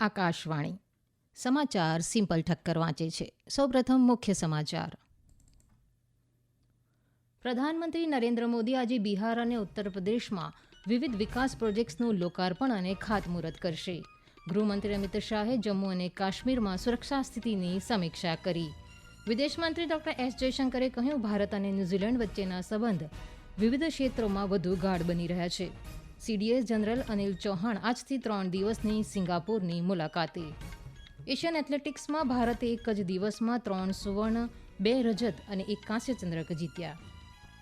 આકાશવાણી. સમાચાર સિમ્પલ ઠક્કર વાંચે છે. સૌપ્રથમ મુખ્ય સમાચાર. પ્રધાનમંત્રી નરેન્દ્ર મોદી આજે બિહાર અને ઉત્તર પ્રદેશમાં વિવિધ વિકાસ પ્રોજેક્ટ્સનું લોકાર્પણ અને ખાતમુહૂર્ત કરશે. ગૃહમંત્રી અમિત શાહે જમ્મુ અને કાશ્મીરમાં સુરક્ષા સ્થિતિની સમીક્ષા કરી. વિદેશમંત્રી ડોક્ટર એસ જયશંકરે કહ્યું, ભારત અને ન્યૂઝીલેન્ડ વચ્ચેના સંબંધ વિવિધ ક્ષેત્રોમાં વધુ ગાઢ બની રહ્યા છે. સીડીએસ જનરલ અનિલ ચૌહાણ આજથી ત્રણ દિવસની સિંગાપુરની મુલાકાતે. એશિયન એથ્લેટિક્સમાં ભારતે એક જ દિવસમાં ત્રણ સુવર્ણ, બે રજત અને એક કાંસ્ય ચંદ્રક જીત્યા.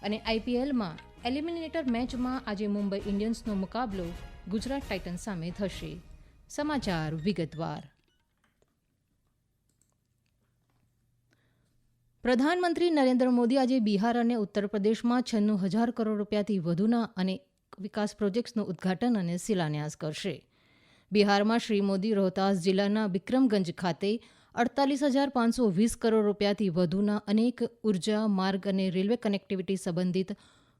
અને આઈપીએલમાં એલિમિનેટર મેચમાં આજે મુંબઈ ઇન્ડિયન્સનો મુકાબલો ગુજરાત ટાઇટન્સ સામે થશે. સમાચાર વિગતવાર. પ્રધાનમંત્રી નરેન્દ્ર મોદી આજે બિહાર અને ઉત્તર પ્રદેશમાં છન્નું હજાર કરોડ રૂપિયાથી વધુના અને વિકાસ પ્રોજેક્ટ્સનું ઉદ્ઘાટન અને શિલાન્યાસ કરશે. બિહારમાં શ્રી મોદી રોહતાસ જિલ્લાના વિક્રમગંજ ખાતે અડતાલીસ હજાર પાંચસો વીસ કરોડ રૂપિયાથી વધુના અનેક ઊર્જા, માર્ગ અને રેલવે કનેક્ટિવિટી સંબંધિત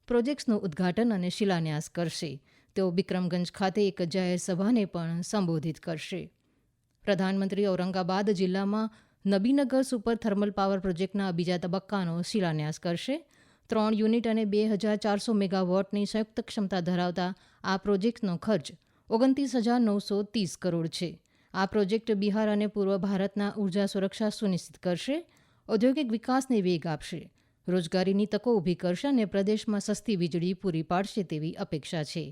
પ્રોજેક્ટ્સનું ઉદ્ઘાટન અને શિલાન્યાસ કરશે. તેઓ વિક્રમગંજ ખાતે એક જાહેર સભાને પણ સંબોધિત કરશે. પ્રધાનમંત્રી ઔરંગાબાદ જિલ્લામાં નબીનગર સુપર થર્મલ પાવર પ્રોજેક્ટના બીજા તબક્કાનો શિલાન્યાસ કરશે. ત્રણ યુનિટ અને બે હજાર ચારસો મેગાવોટની સંયુક્ત ક્ષમતા ધરાવતા આ પ્રોજેક્ટનો ખર્ચ ઓગણત્રીસ હજાર નવસો ત્રીસ કરોડ છે. આ પ્રોજેક્ટ બિહાર અને પૂર્વ ભારતના ઊર્જા સુરક્ષા સુનિશ્ચિત કરશે, ઔદ્યોગિક વિકાસને વેગ આપશે, રોજગારીની તકો ઊભી કરશે અને પ્રદેશમાં સસ્તી વીજળી પૂરી પાડશે તેવી અપેક્ષા છે.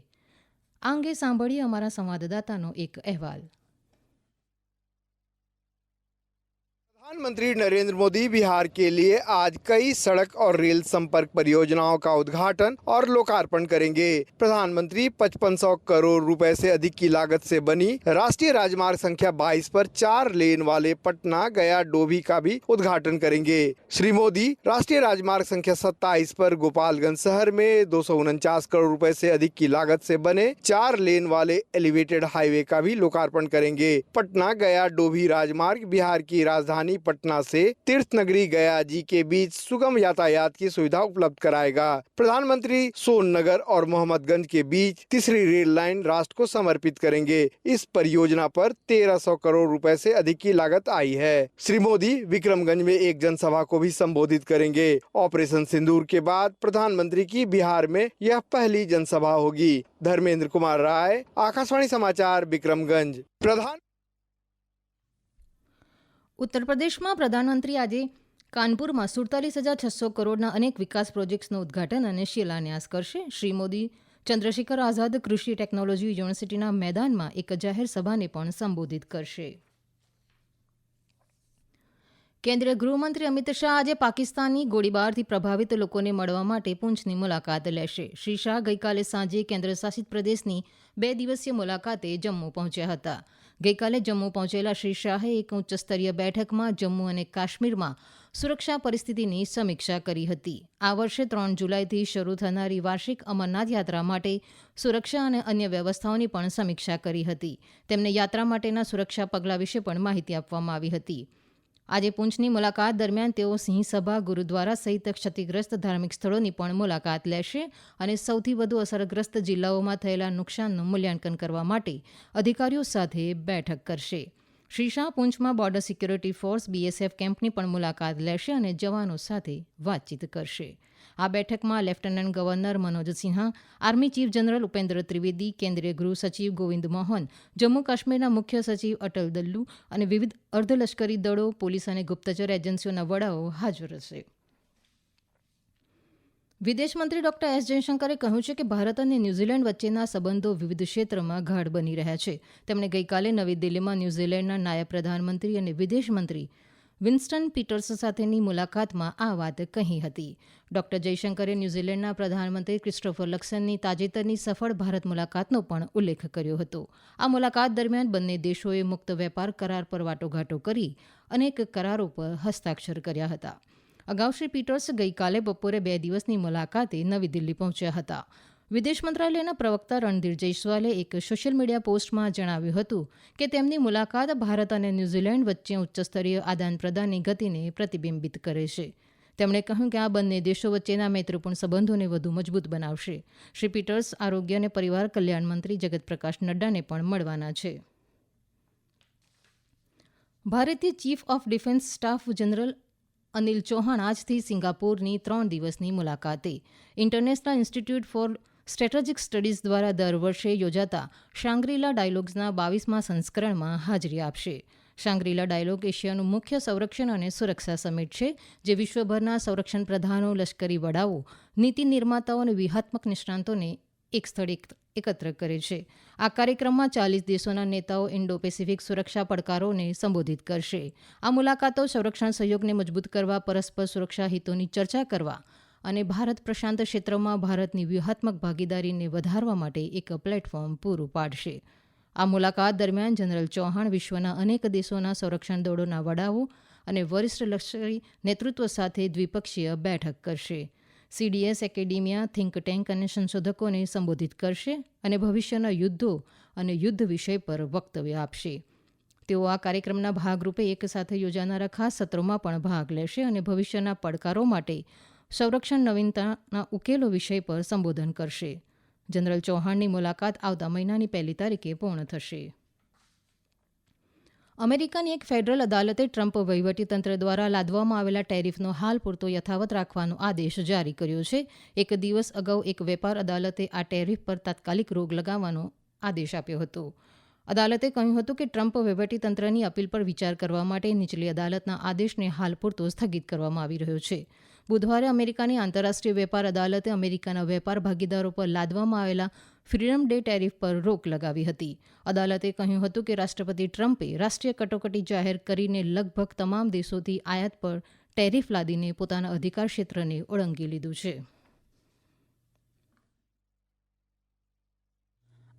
આ અંગે સાંભળીએ અમારા સંવાદદાતાનો એક અહેવાલ. प्रधानमंत्री नरेंद्र मोदी बिहार के लिए आज कई सड़क और रेल संपर्क परियोजनाओं का उद्घाटन और लोकार्पण करेंगे। प्रधानमंत्री 5500 करोड़ रुपए से अधिक की लागत से बनी राष्ट्रीय राजमार्ग संख्या 22 पर चार लेन वाले पटना गया डोभी का भी उद्घाटन करेंगे। श्री मोदी, राष्ट्रीय राजमार्ग संख्या 27 पर गोपालगंज शहर में दो सौ उनचास करोड़ रूपए ऐसी अधिक की लागत ऐसी बने चार लेन वाले एलिवेटेड हाईवे का भी लोकार्पण करेंगे। पटना गया डोभी राजमार्ग बिहार की राजधानी पटना से तीर्थ नगरी गया जी के बीच सुगम यातायात की सुविधा उपलब्ध कराएगा। प्रधानमंत्री सोननगर और मोहम्मदगंज के बीच तीसरी रेल लाइन राष्ट्र को समर्पित करेंगे। इस परियोजना पर 1300 करोड़ रुपए से अधिक की लागत आई है। श्री मोदी विक्रमगंज में एक जनसभा को भी संबोधित करेंगे। ऑपरेशन सिंदूर के बाद प्रधानमंत्री की बिहार में यह पहली जनसभा होगी। धर्मेंद्र कुमार राय, आकाशवाणी समाचार, विक्रमगंज। प्रधान ઉત્તર પ્રદેશમાં પ્રધાનમંત્રી આજે કાનપુરમાં સુડતાલીસ હજાર છસો કરોડના અનેક વિકાસ પ્રોજેક્ટ્સનું ઉદઘાટન અને શિલાન્યાસ કરશે. શ્રી મોદી ચંદ્રશેખર આઝાદ કૃષિ ટેકનોલોજી યુનિવર્સિટીના મેદાનમાં એક જાહેર સભાને પણ સંબોધિત કરશે. કેન્દ્રીય ગૃહમંત્રી અમિત શાહ આજે પાકિસ્તાની ગોળીબારથી પ્રભાવિત લોકોને મળવા માટે પૂંછની મુલાકાત લેશે. શ્રી શાહ ગઈકાલે સાંજે કેન્દ્રશાસિત પ્રદેશની બે દિવસીય મુલાકાતે જમ્મુ પહોંચ્યા હતા. ગઈકાલે જમ્મુ પહોંચેલા શ્રી શાહે એક ઉચ્ચસ્તરીય બેઠકમાં જમ્મુ અને કાશ્મીરમાં સુરક્ષા પરિસ્થિતિની સમીક્ષા કરી હતી. આ વર્ષે ત્રણ જુલાઈથી શરૂ થનારી વાર્ષિક અમરનાથ યાત્રા માટે સુરક્ષા અને અન્ય વ્યવસ્થાઓની પણ સમીક્ષા કરી હતી. તેમને યાત્રા માટેના સુરક્ષા પગલાં વિશે પણ માહિતી આપવામાં આવી હતી. આજે પૂંછની મુલાકાત દરમિયાન તેઓ સિંહસભા, ગુરુદ્વારા સહિત ક્ષતિગ્રસ્ત ધાર્મિક સ્થળોની પણ મુલાકાત લેશે અને સૌથી વધુ અસરગ્રસ્ત જિલ્લાઓમાં થયેલા નુકસાનનું મૂલ્યાંકન કરવા માટે અધિકારીઓ સાથે બેઠક કરશે. શ્રી શાહ પૂંછમાં બોર્ડર સિક્યોરિટી ફોર્સ, બીએસએફ કેમ્પની પણ મુલાકાત લેશે અને જવાનો સાથે વાતચીત કરશે. આ બેઠકમાં lieutenant governor Manoj Sinha, army chief general Upendra Trivedi, કેન્દ્રીય ગૃહ સચિવ ગોવિંદ મોહન, જમ્મુ કાશ્મીરના મુખ્ય સચિવ અટલ દલ્લુ અને વિવિધ અર્ધલશ્કરી દળો, પોલીસ અને ગુપ્તચર એજન્સીઓના વડાઓ હાજર હશે વિદેશમંત્રી ડોક્ટર એસ જયશંકરે કહ્યું છે કે ભારત અને ન્યૂઝીલેન્ડ વચ્ચેના સંબંધો વિવિધ ક્ષેત્રમાં ગાઢ બની રહ્યા છે. તેમણે ગઈકાલે નવી દિલ્હીમાં ન્યૂઝીલેન્ડના નાયબ પ્રધાનમંત્રી અને વિદેશમંત્રી વિન્સ્ટન પીટર્સ સાથેની મુલાકાતમાં આ વાત કહી હતી. ડોક્ટર જયશંકરે ન્યૂઝીલેન્ડના પ્રધાનમંત્રી ક્રિસ્ટોફર લક્સનની તાજેતરની સફળ ભારત મુલાકાતનો પણ ઉલ્લેખ કર્યો હતો. આ મુલાકાત દરમિયાન બંને દેશોએ મુક્ત વેપાર, કરાર પર વાટોઘાટો કરી અનેક કરારો પર હસ્તાક્ષર કર્યા હતા. અગાઉ શ્રી પીટર્સ ગઈકાલે બપોરે બે દિવસની મુલાકાતે નવી દિલ્હી પહોંચ્યા હતા. વિદેશ મંત્રાલયના પ્રવક્તા રણધીર જયસ્વાલે એક સોશિયલ મીડિયા પોસ્ટમાં જણાવ્યું હતું કે તેમની મુલાકાત ભારત અને ન્યૂઝીલેન્ડ વચ્ચે ઉચ્ચસ્તરીય આદાન પ્રદાનની ગતિને પ્રતિબિંબિત કરે છે. તેમણે કહ્યું કે આ બંને દેશો વચ્ચેના મૈત્રીપૂર્ણ સંબંધોને વધુ મજબૂત બનાવશે. શ્રી પીટર્સ આરોગ્ય અને પરિવાર કલ્યાણ મંત્રી જગત પ્રકાશ નડ્ડાને પણ મળવાના છે. ભારતીય chief of defence staff general Anil Chauhan આજથી સિંગાપોરની ત્રણ દિવસની મુલાકાતે. International institute for strategic studies દ્વારા દર વર્ષે યોજાતા શાંગ્રીલા ડાયલોગ્સના બાવીસમા સંસ્કરણમાં હાજરી આપશે. શાંગ્રીલા ડાયલોગ એશિયાનું મુખ્ય સંરક્ષણ અને સુરક્ષા સમિટ છે, જે વિશ્વભરના સંરક્ષણ પ્રધાનો, લશ્કરી વડાઓ, નીતિ નિર્માતાઓ અને વ્યૂહાત્મક નિષ્ણાંતોને એક સ્થળે એકત્ર કરે છે. આ કાર્યક્રમમાં ચાલીસ દેશોના નેતાઓ ઇન્ડો પેસિફિક સુરક્ષા પડકારોને સંબોધિત કરશે. આ મુલાકાતો સંરક્ષણ સહયોગને મજબૂત કરવા, પરસ્પર સુરક્ષા હિતોની ચર્ચા કરવા અને ભારત પ્રશાંત ક્ષેત્રમાં ભારતની વ્યૂહાત્મક ભાગીદારીને વધારવા માટે એક પ્લેટફોર્મ પૂરું પાડશે. આ મુલાકાત દરમિયાન જનરલ ચૌહાણ વિશ્વના અનેક દેશોના સંરક્ષણ દળોના વડાઓ અને વરિષ્ઠ લશ્કરી નેતૃત્વ સાથે દ્વિપક્ષીય બેઠક કરશે. સીડીએસ એકેડેમિયા, થિંક ટેન્ક અને સંશોધકોને સંબોધિત કરશે અને ભવિષ્યના યુદ્ધો અને યુદ્ધ વિષય પર વક્તવ્ય આપશે. તેઓ આ કાર્યક્રમના ભાગરૂપે એક સાથે યોજાનારા ખાસ સત્રોમાં પણ ભાગ લેશે અને ભવિષ્યના પડકારો માટે સંરક્ષણ નવીનતાના ઉકેલો વિષય પર સંબોધન કરશે. જનરલ ચૌહાણની મુલાકાત આવતા મહિનાની પહેલી તારીખે પૂર્ણ થશે. અમેરિકાની એક ફેડરલ અદાલતે ટ્રમ્પ વહીવટીતંત્ર દ્વારા લાદવામાં આવેલા ટેરિફનો હાલ પૂરતો યથાવત રાખવાનો આદેશ જારી કર્યો છે. એક દિવસ અગાઉ એક વેપાર અદાલતે આ ટેરિફ પર તાત્કાલિક રોક લગાવવાનો આદેશ આપ્યો હતો. અદાલતે કહ્યું હતું કે ટ્રમ્પ વહીવટીતંત્રની અપીલ પર વિચાર કરવા માટે નીચલી અદાલતના આદેશને હાલ પૂરતો સ્થગિત કરવામાં આવી રહ્યો છે. બુધવારે અમેરિકાની આંતરરાષ્ટ્રીય વેપાર અદાલતે અમેરિકાના વેપાર ભાગીદારો પર લાદવામાં આવેલા ફ્રીડમ ડે ટેરિફ પર રોક લગાવી હતી. અદાલતે કહ્યું હતું કે રાષ્ટ્રપતિ ટ્રમ્પે રાષ્ટ્રીય કટોકટી જાહેર કરીને લગભગ તમામ દેશોથી આયાત પર ટેરિફ લાદીને પોતાના અધિકાર ક્ષેત્રને ઓળંગી લીધું છે.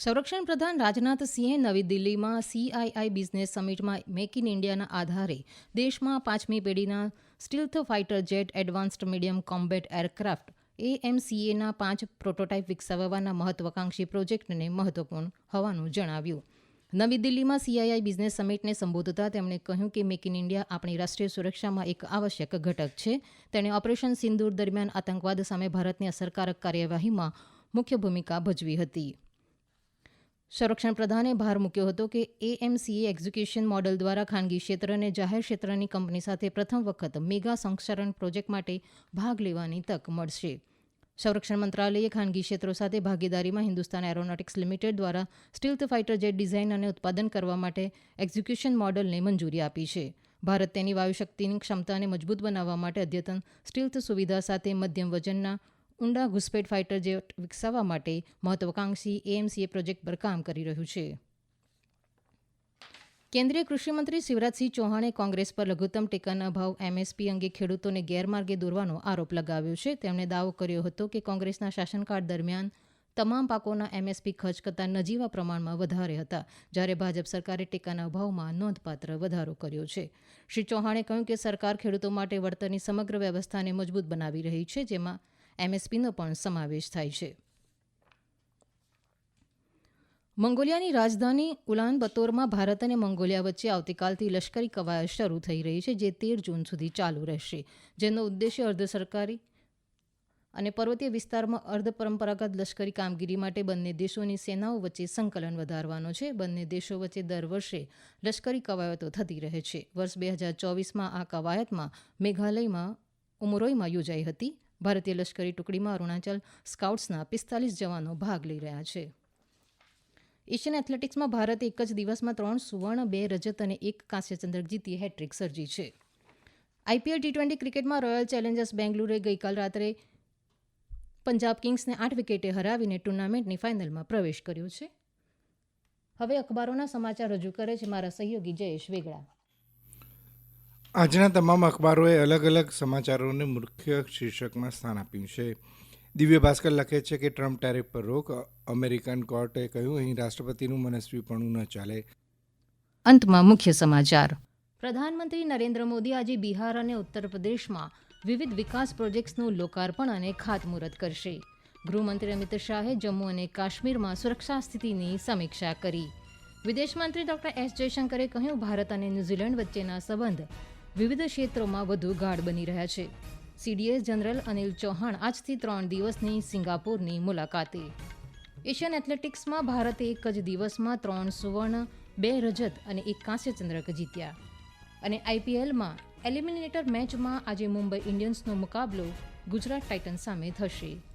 સંરક્ષણ પ્રધાન રાજનાથ સિંહે નવી દિલ્હીમાં સીઆઈઆઈ બિઝનેસ સમિટમાં મેક ઇન ઇન્ડિયાના આધારે દેશમાં પાંચમી પેઢીના stealth fighter jet advanced medium combat aircraft એએમસીએના પાંચ પ્રોટોટાઇપ વિકસાવવાના મહત્વાકાંક્ષી પ્રોજેક્ટને મહત્વપૂર્ણ હોવાનું જણાવ્યું. નવી દિલ્હીમાં સીઆઈઆઈ બિઝનેસ સમિટને સંબોધતા તેમણે કહ્યું કે મેક ઇન ઇન્ડિયા આપણી રાષ્ટ્રીય સુરક્ષામાં એક આવશ્યક ઘટક છે. તેણે ઓપરેશન સિંદૂર દરમિયાન આતંકવાદ સામે ભારતની અસરકારક કાર્યવાહીમાં મુખ્ય ભૂમિકા ભજવી હતી. સંરક્ષણ પ્રધાને ભાર મૂક્યો હતો કે એએમસીએ એક્ઝિક્યુશન મોડલ દ્વારા ખાનગી ક્ષેત્ર અને જાહેર ક્ષેત્રની કંપની સાથે પ્રથમ વખત મેગા સંસ્કરણ પ્રોજેક્ટ માટે ભાગ લેવાની તક મળશે. સંરક્ષણ મંત્રાલયે ખાનગી ક્ષેત્રો સાથે ભાગીદારીમાં હિન્દુસ્તાન એરોનોટિક્સ લિમિટેડ દ્વારા સ્ટીલ્થ ફાઇટર જેટ ડિઝાઇન અને ઉત્પાદન કરવા માટે એક્ઝિક્યુશન મોડલને મંજૂરી આપી છે. ભારત તેની વાયુશક્તિની ક્ષમતાને મજબૂત બનાવવા માટે અદ્યતન સ્ટીલ્થ સુવિધા સાથે મધ્યમ વજનના ઊંડા ઘુસપેઠ ફાઇટર જેટ વિકસાવવા માટે મહત્વાકાંક્ષી એએમસીએ પ્રોજેક્ટ પર કામ કરી રહ્યું છે. કેન્દ્રીય કૃષિમંત્રી શિવરાજસિંહ ચૌહાણે કોંગ્રેસ પર લઘુત્તમ ટેકાના ભાવ એમએસપી અંગે ખેડૂતોને ગેરમાર્ગે દોરવાનો આરોપ લગાવ્યો છે. તેમણે દાવો કર્યો હતો કે કોંગ્રેસના શાસનકાળ દરમિયાન તમામ પાકોના એમએસપી ખર્ચ કરતાં નજીવા પ્રમાણમાં વધારે હતા. જ્યારે ભાજપ સરકારે ટેકાના ભાવમાં નોંધપાત્ર વધારો કર્યો છે. શ્રી ચૌહાણે કહ્યું કે સરકાર ખેડૂતો માટે વળતરની સમગ્ર વ્યવસ્થાને મજબૂત બનાવી રહી છે, જેમાં એમએસપીનો પણ સમાવેશ થાય છે. મંગોલિયાની રાજધાની ઉલાન બતોરમાં ભારત અને મંગોલિયા વચ્ચે આવતીકાલથી લશ્કરી કવાયત શરૂ થઈ રહી છે, જે તેર જૂન સુધી ચાલુ રહેશે. જેનો ઉદ્દેશ્ય અર્ધ સરકારી અને પર્વતીય વિસ્તારમાં અર્ધ પરંપરાગત લશ્કરી કામગીરી માટે બંને દેશોની સેનાઓ વચ્ચે સંકલન વધારવાનો છે. બંને દેશો વચ્ચે દર વર્ષે લશ્કરી કવાયતો થતી રહે છે. વર્ષ બે હજાર ચોવીસમાં આ કવાયતમાં મેઘાલયમાં, ઉમરોઈમાં યોજાઈ હતી. ભારતીય લશ્કરી ટુકડીમાં અરુણાચલ સ્કાઉટ્સના પિસ્તાલીસ જવાનો ભાગ લઈ રહ્યા છે. એશિયન એથ્લેટિક્સમાં ભારતે એક જ દિવસમાં ત્રણ સુવર્ણ, બે રજત અને એક કાંસ્ય ચંદ્રક જીતી હેટ્રિક સર્જી છે. આઈપીએલ ટી ટ્વેન્ટી ક્રિકેટમાં રોયલ ચેલેન્જર્સ બેંગલુરુએ ગઈકાલ રાત્રે પંજાબ કિંગ્સને આઠ વિકેટે હરાવીને ટુર્નામેન્ટની ફાઇનલમાં પ્રવેશ કર્યો છે. હવે અખબારોના સમાચાર રજૂ કરે છે મારા સહયોગી જયેશ વેગડા. આજના તમામ અખબારોએ અલગ અલગ સમાચારોને મુખ્ય શીર્ષકમાં સ્થાન આપ્યું છે. દિવ્ય ભાસ્કર લખે છે કે ટ્રમ્પ ટેરિફ પર રોક અમેરિકન કોર્ટે કહ્યું અહીં રાષ્ટ્રપતિનું મનસ્વીપણું ન ચાલે. અંતમાં મુખ્ય સમાચાર. પ્રધાનમંત્રી નરેન્દ્ર મોદી આજે બિહાર અને ઉત્તર પ્રદેશમાં વિવિધ વિકાસ પ્રોજેક્ટ્સનું લોકાર્પણ અને ખાતમુહૂર્ત કરશે. ગૃહમંત્રી અમિત શાહે જમ્મુ અને કાશ્મીરમાં સુરક્ષા સ્થિતિની સમીક્ષા કરી. વિદેશ મંત્રી ડોક્ટર એસ જયશંકરે કહ્યું ભારત અને ન્યૂઝીલેન્ડ વચ્ચેના સંબંધ વિવિધ ક્ષેત્રોમાં વધુ ગાઢ બની રહ્યા છે. સીડીએસ જનરલ અનિલ ચૌહાણ આજથી ત્રણ દિવસની સિંગાપોરની મુલાકાતે. એશિયન એથ્લેટિક્સમાં ભારતે એક જ દિવસમાં ત્રણ સુવર્ણ, બે રજત અને એક કાંસ્ય ચંદ્રક જીત્યા. અને આઈપીએલમાં એલિમિનેટર મેચમાં આજે મુંબઈ ઇન્ડિયન્સનો મુકાબલો ગુજરાત ટાઇટન્સ સામે થશે.